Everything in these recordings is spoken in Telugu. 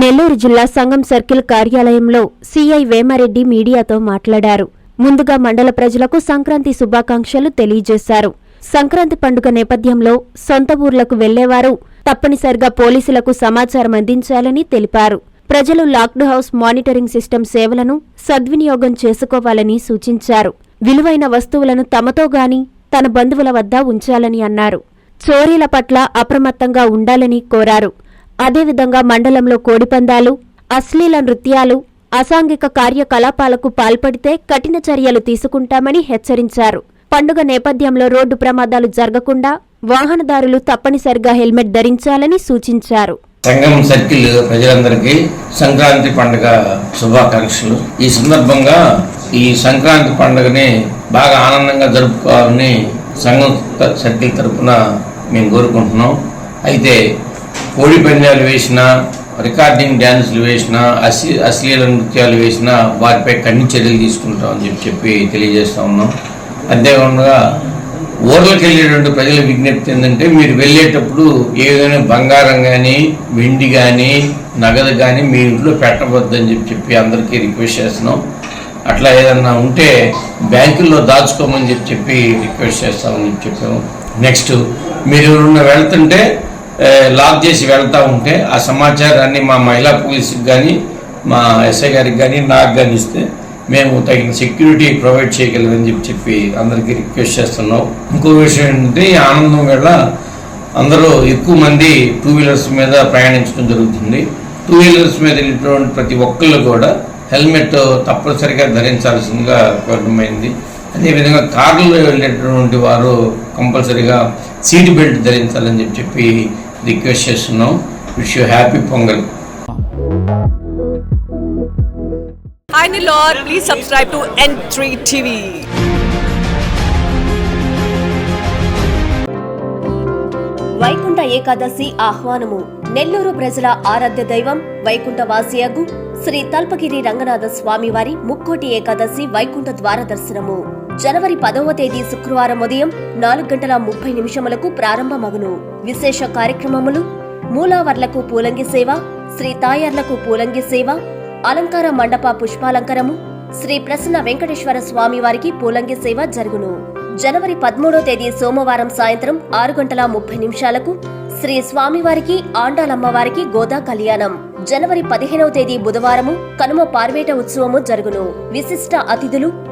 నెల్లూరు జిల్లా సంఘం సర్కిల్ కార్యాలయంలో సీఐ వేమారెడ్డి మీడియాతో మాట్లాడారు. ముందుగా మండల ప్రజలకు సంక్రాంతి శుభాకాంక్షలు తెలియజేశారు. సంక్రాంతి పండుగ నేపథ్యంలో సొంత ఊర్లకు వెళ్ళేవారు తప్పనిసరిగా పోలీసులకు సమాచారం అందించాలని తెలిపారు. ప్రజలు లాక్డ్ హౌస్ మానిటరింగ్ సిస్టమ్ సేవలను సద్వినియోగం చేసుకోవాలని సూచించారు. విలువైన వస్తువులను తమతో గాని తన బంధువుల వద్ద ఉంచాలని అన్నారు. చోరీల పట్ల అప్రమత్తంగా ఉండాలని కోరారు. అదేవిధంగా మండలంలో కోడిపందాలు అశ్లీల నృత్యాలు అసాంఘిక కార్యకలాపాలకు పాల్పడితే కఠిన చర్యలు తీసుకుంటామని హెచ్చరించారు. పండుగ నేపథ్యంలో రోడ్డు ప్రమాదాలు జరగకుండా వాహనదారులు తప్పనిసరిగా హెల్మెట్ ధరించాలని సూచించారు. సంగం సర్కిల్ ప్రజలందరికీ సంక్రాంతి పండుగ శుభాకాంక్షలు. ఈ సందర్భంగా ఈ సంక్రాంతి పండుగని బాగా ఆనందంగా జరుపుకోవాలని సంఘం సర్కిల్ తరఫున మేము కోరుకుంటున్నాం. అయితే కోడి పందాలు వేసినా రికార్డింగ్ డ్యాన్సులు వేసినా అశ్లీ అశ్లీల నృత్యాలు వేసినా వారిపై కన్ని చర్యలు తీసుకుంటామని చెప్పి చెప్పి తెలియజేస్తా ఉన్నాం. అంతేకాకుండా ఊర్లకు వెళ్ళేటువంటి ప్రజల విజ్ఞప్తి ఏంటంటే మీరు వెళ్ళేటప్పుడు ఏదైనా బంగారం కానీ వెండి కానీ నగదు కానీ మీ ఇంట్లో పెట్టవద్దని చెప్పి చెప్పి అందరికీ రిక్వెస్ట్ చేస్తున్నాం. అట్లా ఏదన్నా ఉంటే బ్యాంకుల్లో దాచుకోమని చెప్పి చెప్పి రిక్వెస్ట్ చేస్తామని చెప్పి చెప్పాము. నెక్స్ట్ మీరు ఎవరన్నా వెళ్తుంటే లాక్ చేసి వెళ్తూ ఉంటే ఆ సమాచారాన్ని మా మహిళా పోలీసుకి కానీ మా ఎస్ఐ గారికి కానీ నాకు కానీ ఇస్తే మేము తగిన సెక్యూరిటీ ప్రొవైడ్ చేయగలమని చెప్పి చెప్పి అందరికీ రిక్వెస్ట్ చేస్తున్నాం. ఇంకో విషయం ఏంటంటే ఈ ఆనందం వేళ అందరూ ఎక్కువ మంది టూ వీలర్స్ మీద ప్రయాణించడం జరుగుతుంది. టూ వీలర్స్ మీద వెళ్ళినటువంటి ప్రతి ఒక్కళ్ళు కూడా హెల్మెట్ తప్పనిసరిగా ధరించాల్సిందిగా కోరడమైంది. అదేవిధంగా కార్లలో వెళ్ళేటటువంటి వారు కంపల్సరీగా సీట్ బెల్ట్ ధరించాలని చెప్పి చెప్పి రిక్వెస్ట్ చేస్తున్నాం. Wish you happy Pongal. Hi Nilor, please subscribe to N3 TV. Vaikuntha Ekadashi ఆహ్వానము. Nellore ప్రజల ఆరాధ్య దైవం వైకుంఠ వాసియగు శ్రీ తల్పగిరి రంగనాథ స్వామివారి ముక్కోటి ఏకాదశి వైకుంఠ ద్వార దర్శనము. జనవరి పదవ తేదీ శుక్రవారం ఉదయం నాలుగు గంటల ముప్పై నిమిషములకు ప్రారంభమగును. విశేష కార్యక్రమములు మూలావర్లకు పూలంగి సేవ శ్రీ తాయార్లకు పూలంగి సేవ అలంకార మండప పుష్పాలంకరము శ్రీ ప్రసన్న వెంకటేశ్వర స్వామి వారికి పూలంగి సేవ జరుగును. జనవరి పదమూడో తేదీ సోమవారం సాయంత్రం ఆరు గంటల ముప్పై నిమిషాలకు శ్రీ స్వామివారికి ఆండాలమ్మవారికి గోదా కళ్యాణం. జనవరి పదిహేనవ తేదీ బుధవారము కనుమ పార్వేట ఉత్సవము జరుగును. విశిష్ట అతిథులు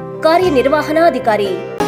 ಕಾರ್ಯನಿರ್ವಹಣಾಧಿಕಾರಿ.